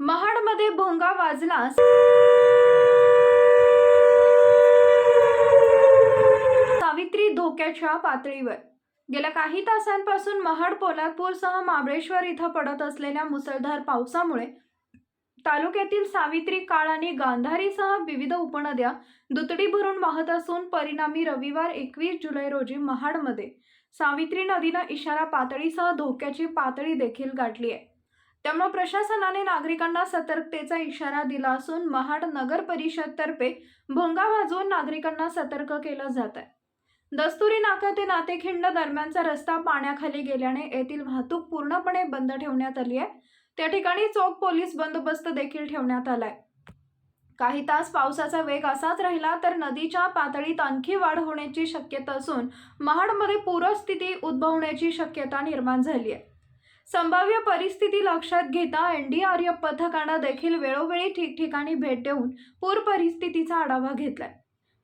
महाडमध्ये भोंगा वाजला सावित्री धोक्याच्या पातळीवर. गेल्या काही तासांपासून महाड पोलादपूरसह महाबळेश्वर इथं पडत असलेल्या मुसळधार पावसामुळे तालुक्यातील सावित्री काळ आणि गांधारीसह विविध उपनद्या दुतडी भरून वाहत असून परिणामी रविवार एकवीस जुलै रोजी महाडमध्ये सावित्री नदीनं इशारा पातळीसह धोक्याची पातळी देखील गाठली आहे. त्यामुळे प्रशासनाने नागरिकांना सतर्कतेचा इशारा दिला असून महाड नगर परिषदतर्फे भोंगा वाजवून नागरिकांना सतर्क केलं जात आहे. दस्तुरी नाका ते नातेखिंड दरम्यानचा रस्ता पाण्याखाली गेल्याने येथील वाहतूक पूर्णपणे बंद ठेवण्यात आली आहे. त्या ठिकाणी चोख पोलीस बंदोबस्त देखील ठेवण्यात आलाय. काही तास पावसाचा वेग असाच राहिला तर नदीच्या पातळीत आणखी वाढ होण्याची शक्यता असून महाडमध्ये पूरस्थिती उद्भवण्याची शक्यता निर्माण झाली आहे. संभाव्य परिस्थिती लक्षात घेता एन डी आर एफ पथकानं देखील वेळोवेळी ठिकठिकाणी भेट देऊन पूर परिस्थितीचा आढावा घेतलाय.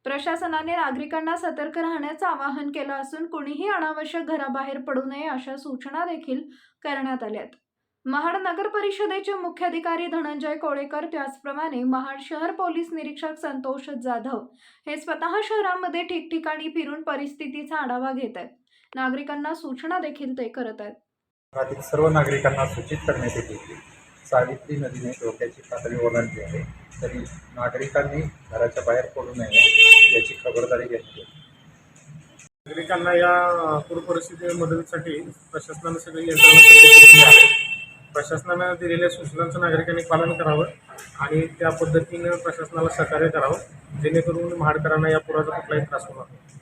प्रशासनाने नागरिकांना सतर्क राहण्याचं आवाहन केलं असून कुणीही अनावश्यक घराबाहेर पडू नये अशा सूचना देखील करण्यात आल्यात. महाड नगर परिषदेचे मुख्याधिकारी धनंजय कोळेकर त्याचप्रमाणे महाड शहर पोलीस निरीक्षक संतोष जाधव हे स्वतः शहरामध्ये ठिकठिकाणी फिरून परिस्थितीचा आढावा घेत आहेत नागरिकांना सूचना देखील ते करत आहेत भागातील सर्व नागरिकांना सूचित करण्यात येते की सावित्री नदीने धोक्याची पातळी ओलांडली आहे. तरी नागरिकांनी घराच्या बाहेर पडू नये याची खबरदारी घेतली नागरिकांना या पूर परिस्थिती मदतीसाठी प्रशासनानं सगळी यंत्रणा सज्ज आहे. प्रशासनानं दिलेल्या सूचनांचं नागरिकांनी पालन करावं आणि त्या पद्धतीनं प्रशासनाला सहकार्य करावं जेणेकरून महाडकरांना या पुराचा कुठलाही त्रास होणार नाही.